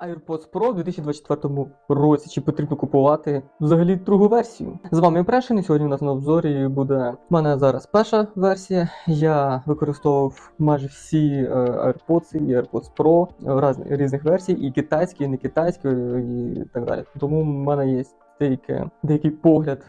AirPods Pro у 2024 році. Чи потрібно купувати взагалі другу версію? З вами Impression, і сьогодні у нас на обзорі буде в мене зараз перша версія. Я використовував майже всі е, AirPods і AirPods Pro е, різних версій, і китайські, і не китайські, і так далі. Тому в мене є деяке, деякий погляд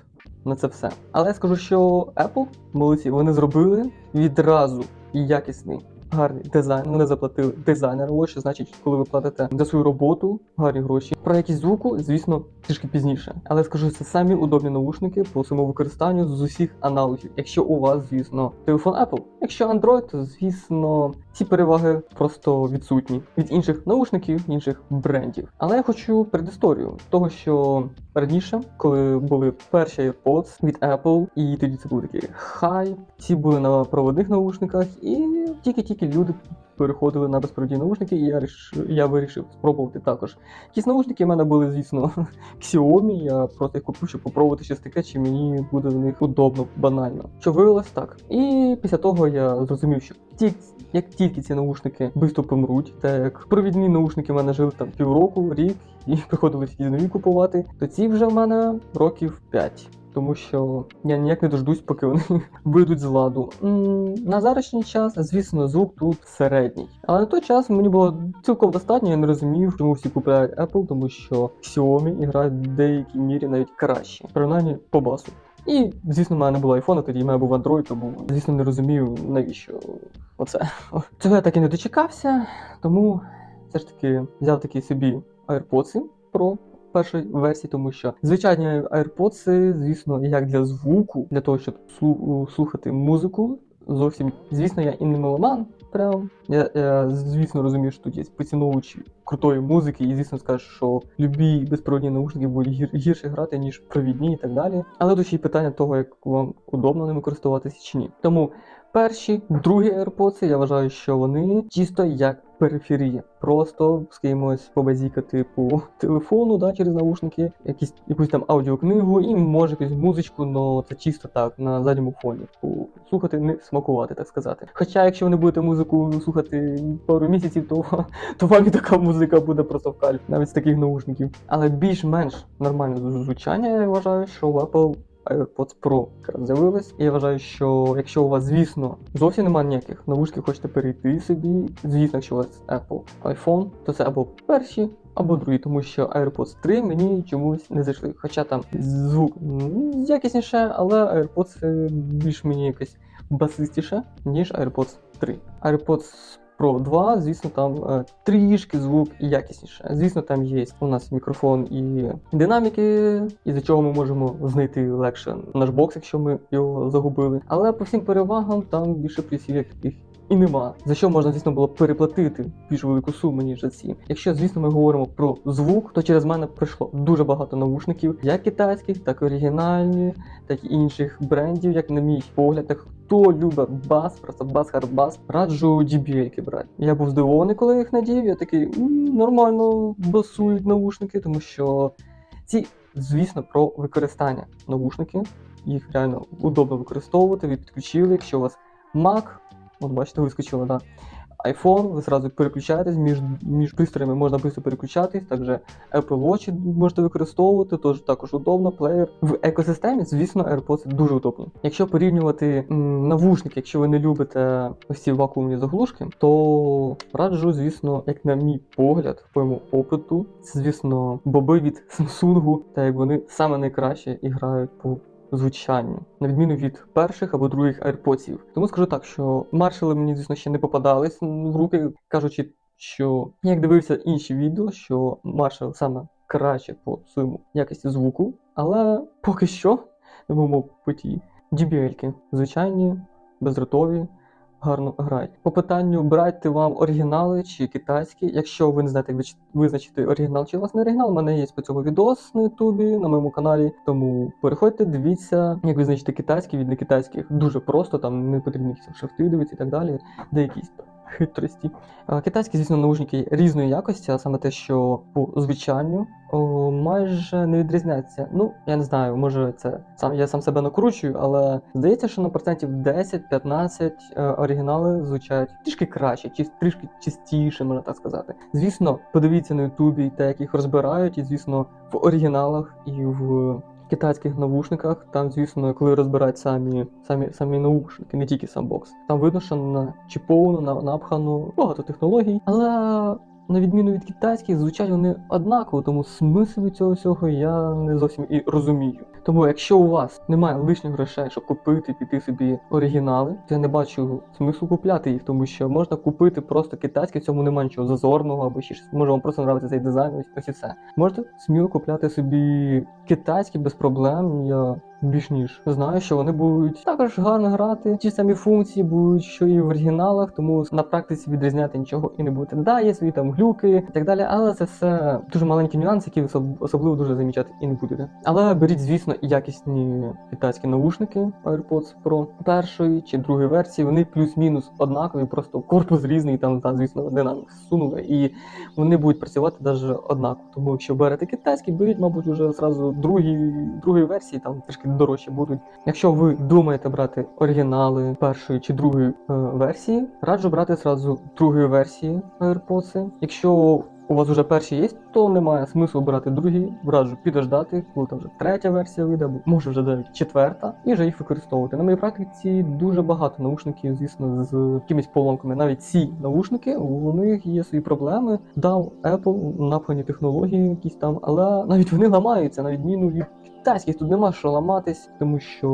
на це все. Але я скажу, що Apple молодці, вони зробили відразу якісний. Гарний дизайн, вони заплатили дизайнеру, що значить, коли ви платите за свою роботу гарні гроші. Про якість звуку, звісно, трішки пізніше. Але скажу, це самі удобні наушники по своєму використанню з усіх аналогів. Якщо у вас, звісно, телефон Apple. Якщо Android, то звісно ці переваги просто відсутні від інших наушників, інших брендів. Але я хочу предісторію того, що раніше, коли були перші AirPods від Apple, і тоді це були такі хай, ці були на проводних наушниках, і тільки-тільки люди переходили на безпровідні наушники, і я я вирішив спробувати також. Якісь наушники в мене були, звісно, Xiaomi, я просто їх купив, щоб попробувати щось таке, чи мені буде в них удобно, банально. Що виявилось так. І після того я зрозумів, що ті, як тільки ці наушники швидко помруть, так як провідні наушники в мене жили там півроку, рік, і приходилось якісь нові купувати, то ці вже в мене років 5. Тому що я ніяк не дождусь, поки вони вийдуть з ладу. На зарашній час, звісно, звук тут середній. Але на той час мені було цілком достатньо, я не розумів, чому всі купують Apple, тому що Xiaomi грають в деякій мірі навіть краще, принаймні по басу. І, звісно, в мене не було айфона, тоді в мене був Android, тому, звісно, не розумів, навіщо оце. Цього я так і не дочекався, тому все ж таки взяв такі собі AirPods Pro першої версії, тому що звичайні AirPods, звісно, як для звуку, для того, щоб слухати музику, зовсім, звісно, я і не меломан. Прям я, я звісно розумію, що тут є поціновувачі крутої музики, і звісно скажу, що любі безпровідні наушники будуть гір, гірше грати, ніж провідні і так далі. Але тут ще й питання того, як вам удобно ними користуватися чи ні. Тому перші, другі AirPods, я вважаю, що вони чисто як периферія. Просто з кимось побазікати по телефону, да, через наушники, якісь якусь там аудіокнигу і може якусь музичку, але це чисто так, на задньому фоні. Слухати, не смакувати, так сказати. Хоча, якщо ви не будете музику слухати пару місяців, то, то вам і така музика буде просто в кайф, навіть з таких наушників. Але більш-менш нормальне звучання, я вважаю, що у Apple AirPods Pro якраз з'явилось. І я вважаю, що якщо у вас, звісно, зовсім немає ніяких навушників, хочете перейти собі, звісно, якщо у вас Apple iPhone, то це або перші, або другі, тому що AirPods 3 мені чомусь не зайшли. Хоча там звук якісніше, але AirPods е, більш мені якось басистіше, ніж AirPods 3. AirPods Pro 2, звісно, там е, трішки звук якісніше. Звісно, там є у нас мікрофон і динаміки, із-за чого ми можемо знайти легше наш бокс, якщо ми його загубили. Але по всім перевагам там більше плюсів як таких. І нема за що можна, звісно, було переплатити більш велику суму, ніж за ці. Якщо, звісно, ми говоримо про звук, то через мене прийшло дуже багато наушників, як китайських, так і оригінальні, так і інших брендів, як на мій погляд. Так хто любить бас, просто бас хардбас, раджу JBL брати. Я був здивований, коли їх надів. Я такий нормально басують наушники, тому що ці, звісно, про використання наушників. Їх реально удобно використовувати. Ви підключили, якщо у вас Mac, от бачите, вискочило, да. iPhone, ви зразу переключаєтесь між, між пристроями, можна швидко переключатись. Також Apple Watch можете використовувати, тож також удобно, плеєр. В екосистемі, звісно, AirPods дуже удобні. Якщо порівнювати м, навушники, якщо ви не любите ось ці вакуумні заглушки, то раджу, звісно, як на мій погляд, по моєму опиту, звісно, боби від Samsung, так як вони саме найкраще і грають по звучанню, на відміну від перших або других AirPods. Тому скажу так, що маршали мені, звісно, ще не попадались в руки, кажучи, що як дивився інші відео, що маршал саме краще по своєму якості звуку, але поки що, на моєму путі, JBL-ки звичайні, безротові, гарно грають. По питанню брати вам оригінали чи китайські. Якщо ви не знаєте, як визначити оригінал чи власне оригінал, у мене є по цьому відос на Ютубі, на моєму каналі. Тому переходьте, дивіться, як визначити китайські від некитайських. Дуже просто, там не потрібно якісь шрифти дивитися і так далі. Деякі хитрості. Е, Китайські, звісно, наушники різної якості, а саме те, що по звучанню о, майже не відрізняється. Ну, я не знаю, може це сам я сам себе накручую, але здається, що на процентів 10-15 е, оригінали звучать трішки краще, чи трішки чистіше, можна так сказати. Звісно, подивіться на Ютубі те, як їх розбирають, і звісно, в оригіналах і в китайських навушниках. Там, звісно, коли розбирають самі, самі, самі наушники, не тільки сам бокс. Там видно, що на чіповано, на, напхану багато технологій. Але на відміну від китайських, звучать вони однаково, тому смисл цього всього я не зовсім і розумію. Тому якщо у вас немає лишніх грошей, щоб купити, піти собі оригінали, то я не бачу смислу купляти їх, тому що можна купити просто китайські, в цьому немає нічого зазорного або ще щось. Може вам просто нравиться цей дизайн, ось, і все. Можете сміло купляти собі китайські без проблем. Я більш ніж знаю, що вони будуть також гарно грати. Ті самі функції будуть, що і в оригіналах, тому на практиці відрізняти нічого і не будете. Да, є свої там глюки і так далі, але це все дуже маленькі нюанси, які ви особливо дуже замічати і не будете. Але беріть, звісно, якісні китайські наушники AirPods Pro першої чи другої версії. Вони плюс-мінус однакові, просто корпус різний, там, та, звісно, динамік сунули, і вони будуть працювати навіть однаково. Тому якщо берете китайські, беріть, мабуть, уже зразу другі, другої версії, там трішки дорожчі будуть. Якщо ви думаєте брати оригінали першої чи другої е, версії, раджу брати зразу другої версії AirPods. Якщо у вас вже перші є, то немає смислу брати другі. Раджу підождати, коли там вже третя версія вийде, або може вже навіть четверта, і вже їх використовувати. На моїй практиці дуже багато наушників, звісно, з якимись поломками. Навіть ці наушники, у них є свої проблеми. Дав Apple напхані технології якісь там, але навіть вони ламаються, на відміну від китайських. Тут нема що ламатись, тому що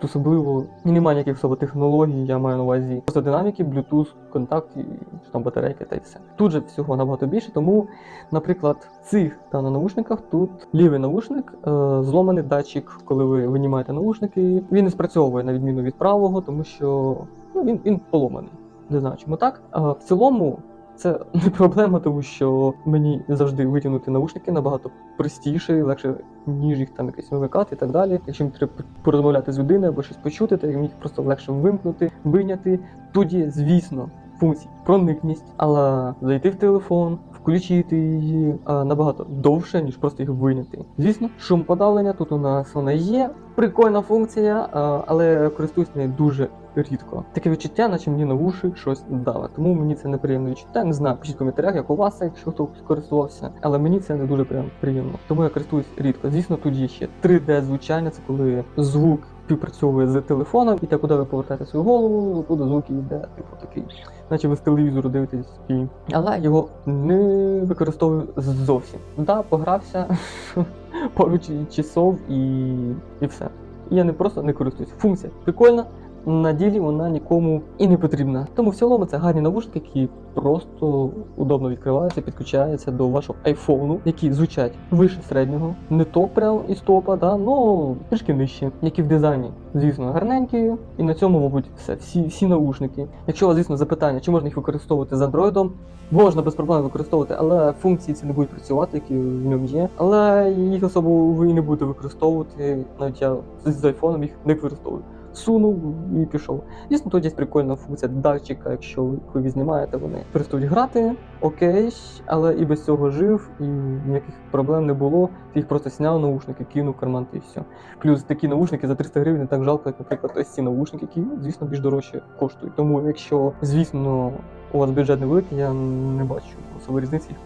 тут особливо немає ніяких технологій, я маю на увазі просто динаміки, Bluetooth, контакт і що там батарейки та й все. Тут же всього набагато більше, тому, наприклад, в цих та на наушниках тут лівий наушник, е, зломаний датчик, коли ви винімаєте наушники, він не спрацьовує на відміну від правого, тому що ну, він, він поломаний. Не знаю, чому так. А в цілому. Це не проблема, тому що мені завжди витягнути наушники набагато простіше, легше, ніж їх там якось вимикати і так далі. Якщо мені треба порозмовляти з людиною або щось почути, то мені їх просто легше вимкнути, виняти. Тоді, звісно, функції проникність, але зайти в телефон, включити її а, набагато довше, ніж просто їх виняти. Звісно, шумоподавлення тут у нас вона є. Прикольна функція, а, але я користуюсь нею дуже рідко. Таке відчуття, наче мені на вуші щось дали. Тому мені це неприємне відчуття. Не знаю, пишіть в коментарях, як у вас, якщо хто користувався. Але мені це не дуже прям приємно. Тому я користуюсь рідко. Звісно, тут є ще 3D звучання, це коли звук співпрацьовує з телефоном, і те, куди ви повертаєте свою голову, туди звук йде, типу такий. Наче ви з телевізору дивитесь фільм. Але його не використовую зовсім. Да, погрався поруч часов і, і все. Я не просто не користуюсь. Функція прикольна, на ділі вона нікому і не потрібна. Тому в цілому це гарні навушники, які просто удобно відкриваються, підключаються до вашого айфону, які звучать вище середнього, не топ прям із топа, да, ну трішки нижче, які в дизайні, звісно, гарненькі. І на цьому, мабуть, все. Всі, всі наушники. Якщо у вас, звісно, запитання, чи можна їх використовувати з андроїдом, можна без проблем використовувати, але функції ці не будуть працювати, які в ньому є. Але їх особо ви не будете використовувати. Навіть я з, айфоном їх не використовую. Сунув і пішов. Дійсно, тут є прикольна функція датчика, якщо ви ви знімаєте, вони перестають грати, окей, але і без цього жив, і ніяких проблем не було. Ти їх просто зняв наушники, кинув карман і все. Плюс такі наушники за 300 гривень не так жалко, як, наприклад, ось ці наушники, які, звісно, більш дорожче коштують. Тому, якщо, звісно, у вас бюджет невеликий, я не бачу особливої різниці їх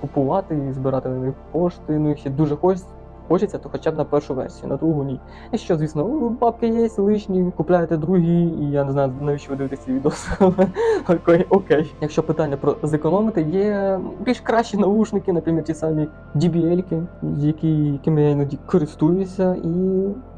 купувати і збирати на них кошти. Ну, якщо дуже хочеться, хочеться, то хоча б на першу версію, на другу ні. І що, звісно, бабки є лишні, купляєте другі, і я не знаю, навіщо ви дивитесь ці відос. окей, окей. Якщо питання про зекономити, є більш кращі наушники, наприклад, ті самі DBL-ки, які, якими я іноді користуюся, і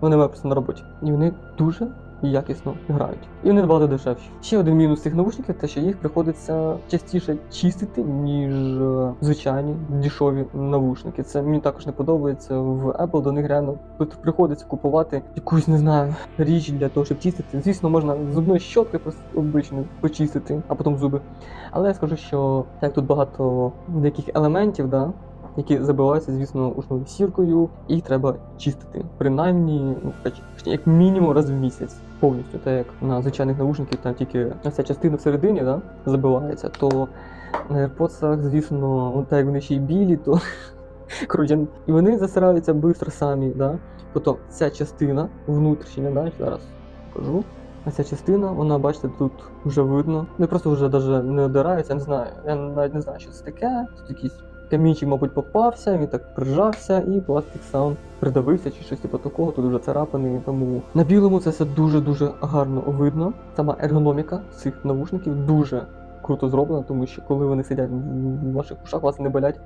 вони мають просто на роботі. І вони дуже якісно грають. І вони набагато дешевші. Ще один мінус цих наушників, те, що їх приходиться частіше чистити, ніж е, звичайні дешеві навушники. Це мені також не подобається. В Apple до них реально при- приходиться купувати якусь, не знаю, річ для того, щоб чистити. Звісно, можна зубною щоткою просто обичною почистити, а потім зуби. Але я скажу, що як тут багато деяких елементів, да, які забиваються, звісно, ушною сіркою, їх треба чистити. Принаймні, ну, як мінімум раз в місяць. Повністю, так як на звичайних наушниках там тільки ця частина всередині да, забивається, то на AirPods, звісно, ну, так як вони ще й білі, то коротше, і вони засираються швидко самі. Да? Потім ця частина внутрішня, да, зараз покажу. А ця частина, вона, бачите, тут вже видно. Не просто вже навіть не одирається, я не знаю. Я навіть не знаю, що це таке. Тут якийсь камінчик, мабуть, попався, він так прижався, і пластик сам придавився чи щось типу такого, тут вже царапаний. Тому на білому це все дуже-дуже гарно видно. Сама ергономіка цих навушників дуже круто зроблена, тому що коли вони сидять в ваших ушах, вас не болять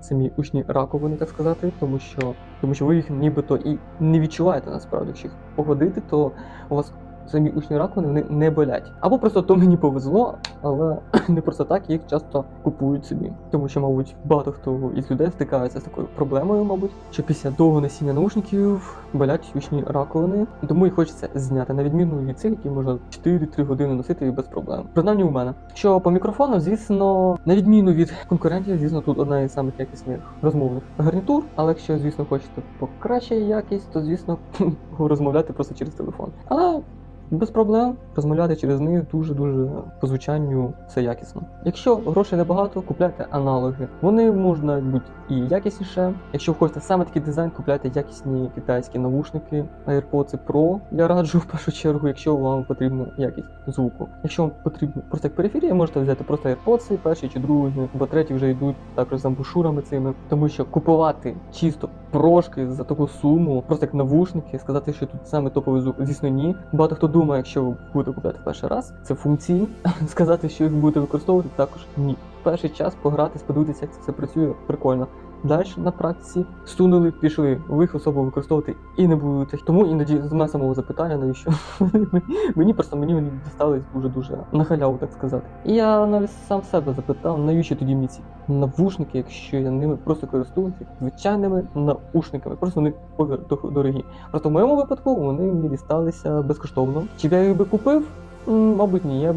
самі ушні раковини, так сказати, тому що, тому що ви їх нібито і не відчуваєте насправді. Якщо їх погодити, то у вас самі учні раковини вони не болять. Або просто то мені повезло, але не просто так їх часто купують собі. Тому що, мабуть, багато хто із людей стикається з такою проблемою, мабуть, що після довгого носіння наушників болять учні раковини. Тому їх хочеться зняти, на відміну від цих, які можна 4-3 години носити без проблем. Принаймні у мене. Що по мікрофону, звісно, на відміну від конкурентів, звісно, тут одна із самих якісних розмовних гарнітур. Але якщо, звісно, хочете покращити якість, то звісно розмовляти просто через телефон. Але без проблем розмовляти через них дуже-дуже по звучанню все якісно. Якщо грошей небагато, купляйте аналоги. Вони можуть бути і якісніше. Якщо ви хочете саме такий дизайн, купляйте якісні китайські навушники AirPods Pro. Я раджу в першу чергу, якщо вам потрібна якість звуку. Якщо вам потрібно просто як периферія, можете взяти просто AirPods, перший чи другий, бо треті вже йдуть також з амбушурами цими. Тому що купувати чисто прошки за таку суму, просто як навушники, сказати, що тут саме топовий звук, звісно, ні. Багато хто думає, якщо ви будете купляти перший раз, це функції. Сказати, що їх будете використовувати, також ні. Перший час погратись, подивитися, як це все працює, прикольно. Далі на практиці сунули, пішли, ви їх особо використовувати і не будете. Тому іноді з мене самого запитання, навіщо мені просто мені вони дістались дуже дуже на халяву, так сказати. І я навіть сам себе запитав, навіщо тоді мені ці навушники, якщо я ними просто користуюся звичайними наушниками. Просто вони дорогі. Просто в моєму випадку вони мені дісталися безкоштовно. Чи б я їх би купив? Мабуть, ні. Я б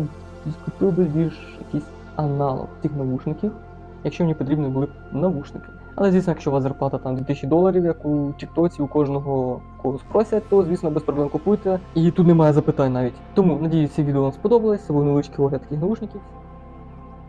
купив би більш якийсь аналог цих навушників, якщо мені потрібні були б навушники. Але звісно, якщо у вас зарплата там 2000 доларів, як у Тіктоці, у кожного кого спросять, то звісно без проблем купуйте. І тут немає запитань навіть. Тому надіюсь, це відео вам сподобалось. Це був невеличкий огляд таких навушників.